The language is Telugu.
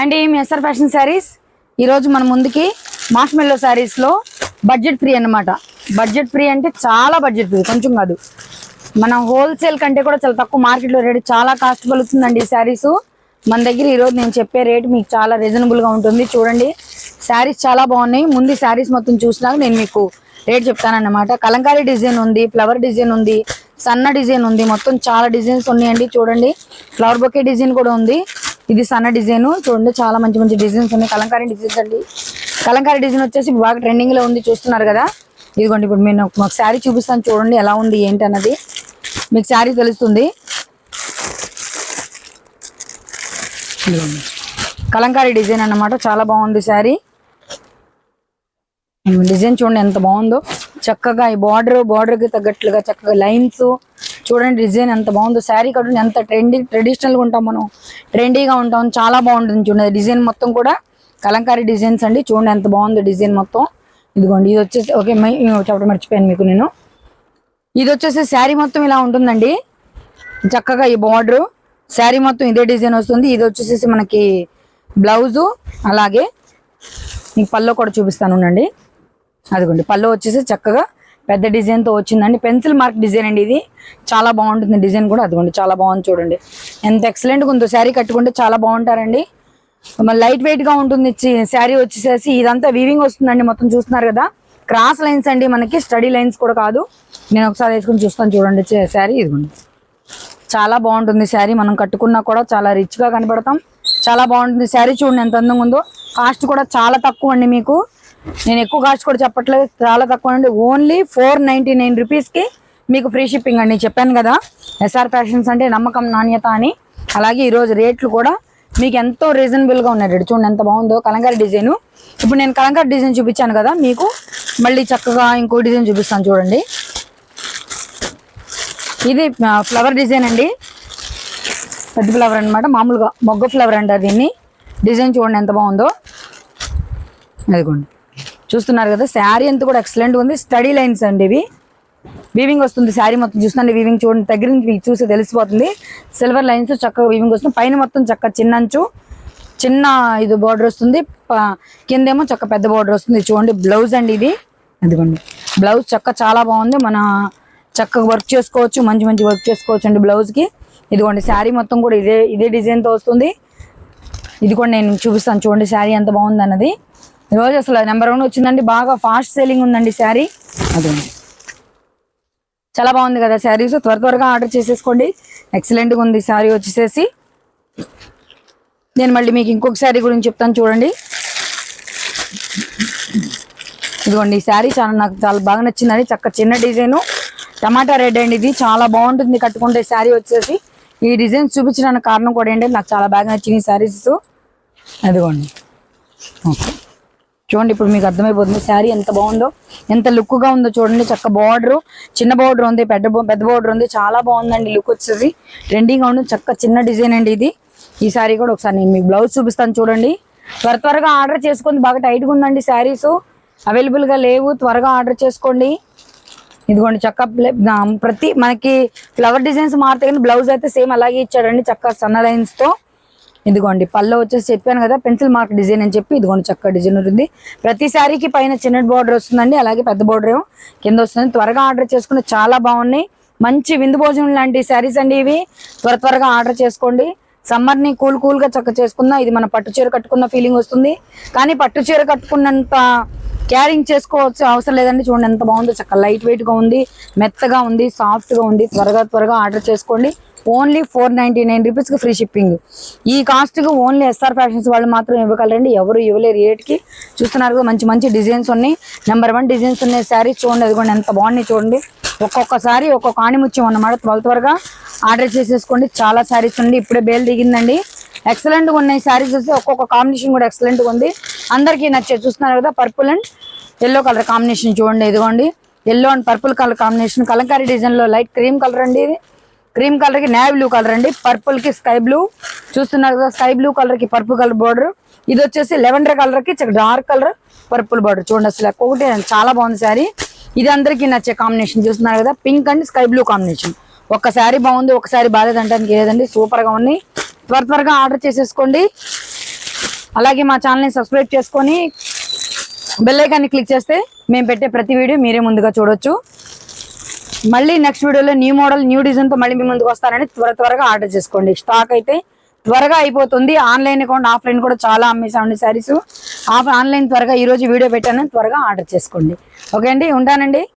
అండ్ మీ ఎస్ఆర్ ఫ్యాషన్ శారీస్ ఈరోజు మన ముందుకి మాస్ మెల్లో శారీస్లో బడ్జెట్ ఫ్రీ అన్నమాట. బడ్జెట్ ఫ్రీ అంటే చాలా బడ్జెట్ ఫ్రీ కొంచెం కాదు. మన హోల్సేల్ కంటే కూడా చాలా తక్కువ మార్కెట్లో రేటు చాలా కాస్ట్ పలుకుతుందండి ఈ శారీస్. మన దగ్గర ఈరోజు నేను చెప్పే రేట్ మీకు చాలా రీజనబుల్గా ఉంటుంది. చూడండి శారీస్ చాలా బాగున్నాయి. ముందు శారీస్ మొత్తం చూసినాక నేను మీకు రేట్ చెప్తానన్నమాట. కలంకారీ డిజైన్ ఉంది ఫ్లవర్ డిజైన్ ఉంది సన్న డిజైన్ ఉంది. మొత్తం చాలా డిజైన్స్ ఉన్నాయండి చూడండి. ఫ్లవర్ బొకే డిజైన్ కూడా ఉంది. ఇది సన్న డిజైన్. చూడండి చాలా మంచి మంచి డిజైన్స్ ఉన్నాయి. కలంకారీ డిజైన్స్ అండి. కలంకారీ డిజైన్ వచ్చేసి బాగా ట్రెండింగ్లో ఉంది చూస్తున్నారు కదా. ఇదిగోండి ఇప్పుడు నేను మాకు శారీ చూపిస్తాను చూడండి ఎలా ఉంది ఏంటి అన్నది. మీకు శారీ తెలుస్తుంది. కలంకారీ డిజైన్ అన్నమాట. చాలా బాగుంది శారీ. డిజైన్ చూడండి ఎంత బాగుందో. చక్కగా ఈ బార్డర్ బార్డర్కి తగ్గట్లుగా చక్కగా లైన్స్. చూడండి డిజైన్ ఎంత బాగుందో. శారీ కట్టు ఎంత ట్రెండీ ట్రెడిషనల్గా ఉంటాం మనం. ట్రెండీగా ఉంటాం. చాలా బాగుంటుంది చూడండి. డిజైన్ మొత్తం కూడా కలంకారీ డిజైన్స్ అండి. చూడండి ఎంత బాగుందో డిజైన్ మొత్తం. ఇదిగోండి ఇది వచ్చేసి ఓకే మై చెప్పడం మర్చిపోయాను మీకు నేను. ఇది వచ్చేసి శారీ మొత్తం ఇలా ఉంటుందండి. చక్కగా ఈ బార్డర్. శారీ మొత్తం ఇదే డిజైన్ వస్తుంది. ఇది వచ్చేసి మనకి బ్లౌజు. అలాగే మీకు పల్లో కూడా చూపిస్తాను ఉండండి. అదిగోండి పళ్ళు వచ్చేసి చక్కగా పెద్ద డిజైన్తో వచ్చిందండి. పెన్సిల్ మార్క్ డిజైన్ అండి ఇది. చాలా బాగుంటుంది డిజైన్ కూడా. అదిగోండి చాలా బాగుంది చూడండి. ఎంత ఎక్సలెంట్గా ఉందో శారీ కట్టుకుంటే చాలా బాగుంటారండి. లైట్ వెయిట్గా ఉంటుంది శారీ వచ్చేసేసి ఇదంతా వీవింగ్ వస్తుందండి మొత్తం చూస్తున్నారు కదా. క్రాస్ లైన్స్ అండి మనకి స్టడీ లైన్స్ కూడా కాదు. నేను ఒకసారి వేసుకుని చూస్తాను చూడండి శారీ ఇదిగోండి. చాలా బాగుంటుంది శారీ. మనం కట్టుకున్నా కూడా చాలా రిచ్గా కనపడతాం చాలా బాగుంటుంది శారీ చూడండి ఎంత అందంగా ఉందో. కాస్ట్ కూడా చాలా తక్కువ అండి మీకు. నేను ఎక్కువ కాస్ట్ కూడా చెప్పట్లేదు చాలా తక్కువ అండి ఓన్లీ ఫోర్ నైన్టీ నైన్కి మీకు ఫ్రీ షిప్పింగ్ అండి. చెప్పాను కదా ఎస్ఆర్ ఫ్యాషన్స్ అంటే నమ్మకం నాణ్యత అని. అలాగే ఈరోజు రేట్లు కూడా మీకు ఎంతో రీజనబుల్గా ఉన్నాయి. రేటు చూడండి ఎంత బాగుందో. కలంకారీ డిజైన్. ఇప్పుడు నేను కలంకారీ డిజైన్ చూపించాను కదా మీకు మళ్ళీ చక్కగా ఇంకో డిజైన్ చూపిస్తాను చూడండి. ఇది ఫ్లవర్ డిజైన్ అండి. పెద్ద ఫ్లవర్ అనమాట మామూలుగా మొగ్గ ఫ్లవర్ అంటారు దీన్ని డిజైన్ చూడండి ఎంత బాగుందో. అదిగోండి చూస్తున్నారు కదా శారీ అంతా కూడా ఎక్సలెంట్ ఉంది. స్టడీ లైన్స్ అండి ఇవి. వీవింగ్ వస్తుంది శారీ మొత్తం చూస్తుందండి వీవింగ్ చూడండి దగ్గర నుంచి మీకు చూసి తెలిసిపోతుంది. సిల్వర్ లైన్స్ చక్కగా వీవింగ్ వస్తుంది. పైన మొత్తం చక్క చిన్న అంచు చిన్న ఇది బార్డర్ వస్తుంది. ప- కిందేమో చక్క పెద్ద బార్డర్ వస్తుంది. చూడండి బ్లౌజ్ అండి ఇది. అదిగోండి. బ్లౌజ్ చక్క చాలా బాగుంది. మన చక్కగా వర్క్ చేసుకోవచ్చు మంచి మంచి వర్క్ చేసుకోవచ్చు అండి బ్లౌజ్కి ఇదిగోండి శారీ మొత్తం కూడా ఇదే ఇదే డిజైన్తో వస్తుంది. ఇది కూడా నేను చూపిస్తాను. చూడండి శారీ ఎంత బాగుంది అన్నది ఈరోజు అసలు నెంబర్ వన్ వచ్చిందండి. బాగా ఫాస్ట్ సేలింగ్ ఉందండి శారీ. అదిగోండి చాలా బాగుంది కదా శారీస్ త్వర త్వరగా ఆర్డర్ చేసేసుకోండి. ఎక్సలెంట్గా ఉంది శారీ వచ్చేసేసి. నేను మళ్ళీ మీకు ఇంకొక శారీ గురించి చెప్తాను చూడండి. ఇదిగోండి ఈ శారీ చాలా నాకు చాలా బాగా నచ్చిందండి. చక్క చిన్న డిజైను. టమాటా రెడ్ అండి ఇది. చాలా బాగుంటుంది కట్టుకుంటే శారీ వచ్చేసి. ఈ డిజైన్ చూపించడానికి కారణం కూడా ఏంటంటే నాకు చాలా బాగా నచ్చింది ఈ శారీస్. అదిగోండి. ఓకే. చూడండి ఇప్పుడు మీకు అర్థమైపోతుంది. శారీ ఎంత బాగుందో ఎంత లుక్గా ఉందో చూడండి. చక్క బార్డర్ చిన్న బార్డర్ ఉంది పెద్ద పెద్ద బార్డర్ ఉంది. చాలా బాగుందండి లుక్ వచ్చేసి. ట్రెండింగ్గా ఉంది చక్క చిన్న డిజైన్ అండి ఇది. ఈ శారీ కూడా ఒకసారి నేను మీకు బ్లౌజ్ చూపిస్తాను చూడండి. త్వర త్వరగా ఆర్డర్ చేసుకుంది. బాగా టైట్గా ఉందండి శారీస్. అవైలబుల్గా లేవు. త్వరగా ఆర్డర్ చేసుకోండి. ఇదిగోండి చక్క ప్రతి మనకి ఫ్లవర్ డిజైన్స్ మారితే కానీ బ్లౌజ్ అయితే సేమ్ అలాగే ఇచ్చాడండి చక్క సన్న లైన్స్తో ఇదిగోండి పళ్ళు వచ్చేసి చెప్పాను కదా పెన్సిల్ మార్క్ డిజైన్ అని చెప్పి ఇదిగోండి చక్క డిజైన్ ఉంటుంది. ప్రతి శారీకి పైన చిన్న బార్డర్ వస్తుందండి అలాగే పెద్ద బార్డర్ ఏమో కింద వస్తుంది. త్వరగా ఆర్డర్ చేసుకుంటే చాలా బాగున్నాయి. మంచి విందు భోజనం లాంటి శారీస్ అండి ఇవి. త్వర త్వరగా ఆర్డర్ చేసుకోండి. సమ్మర్ని కూల్ కూల్గా చక్క చేసుకుందాం ఇది మన పట్టు చీర కట్టుకున్న ఫీలింగ్ వస్తుంది. కానీ పట్టు చీర కట్టుకున్నంత క్యారింగ్ చేసుకోవచ్చు అవసరం లేదండి. చూడండి ఎంత బాగుందో చక్క లైట్ వెయిట్గా ఉంది మెత్తగా ఉంది సాఫ్ట్గా ఉంది. త్వరగా త్వరగా ఆర్డర్ చేసుకోండి. ఓన్లీ ఫోర్ నైంటీ నైన్ రూపీస్కి ఫ్రీ షిప్పింగ్. ఈ కాస్ట్కి ఓన్లీ ఎస్ఆర్ ఫ్యాషన్స్ వాళ్ళు మాత్రం ఇవ్వగలరండి. ఎవరు ఇవ్వలేరు రేట్కి. చూస్తున్నారు కదా మంచి మంచి డిజైన్స్ ఉన్నాయి. నెంబర్ వన్ డిజైన్స్ ఉన్నాయి. శారీస్ చూడండి అది కూడా ఎంత బాగున్నాయి చూడండి. ఒక్కొక్కసారి ఒక్కొక్క ఆణిముత్యం అన్నమాట. త్వర త్వరగా ఆర్డర్ చేసేసుకోండి. చాలా శారీస్ ఉండి ఇప్పుడే బేల్ దిగిందండి. ఎక్సలెంట్గా ఉన్నాయి శారీస్ వస్తే ఒక్కొక్క కాంబినేషన్ కూడా ఎక్సలెంట్గా ఉంది. అందరికీ నచ్చే చూస్తున్నారు కదా purple and yellow colour combination చూడండి ఇదిగోండి. Yellow and purple colour combination Kalamkari డిజైన్లో లైట్ క్రీమ్ కలర్ అండి ఇది. క్రీమ్ కలర్కి నేవీ బ్లూ కలర్ అండి. పర్పుల్కి స్కై బ్లూ. చూస్తున్నారు కదా స్కై బ్లూ కలర్కి పర్పుల్ కలర్ బోర్డర్. ఇది వచ్చేసి లెవెండర్ కలర్కి డార్క్ కలర్ పర్పుల్ బార్డర్. చూడండి అసలు ఒకటి చాలా బాగుంది శారీ. ఇది అందరికీ నచ్చే కాంబినేషన్ చూస్తున్నారు కదా pink and sky blue combination. ఒక శారీ బాగుంది ఒక శారీ బాగాలేదు లేదండి సూపర్గా ఉన్నాయి త్వర త్వరగా ఆర్డర్ చేసేసుకోండి. అలాగే మా ఛానల్ని సబ్స్క్రైబ్ చేసుకొని బెల్లైకాన్ని క్లిక్ చేస్తే మేము పెట్టే ప్రతి వీడియో మీరే ముందుగా చూడొచ్చు. మళ్ళీ నెక్స్ట్ వీడియోలో న్యూ మోడల్ న్యూ డిజైన్తో మళ్ళీ మీ ముందుకు వస్తానని త్వర త్వరగా ఆర్డర్ చేసుకోండి. స్టాక్ అయితే త్వరగా అయిపోతుంది. ఆన్లైన్ అకౌంట్ ఆఫ్లైన్ కూడా చాలా అమ్మేసామండి శారీస్ ఆఫ్ ఆన్లైన్ త్వరగా ఈ రోజు వీడియో పెట్టాను. త్వరగా ఆర్డర్ చేసుకోండి. ఓకే అండి? ఉంటానండి?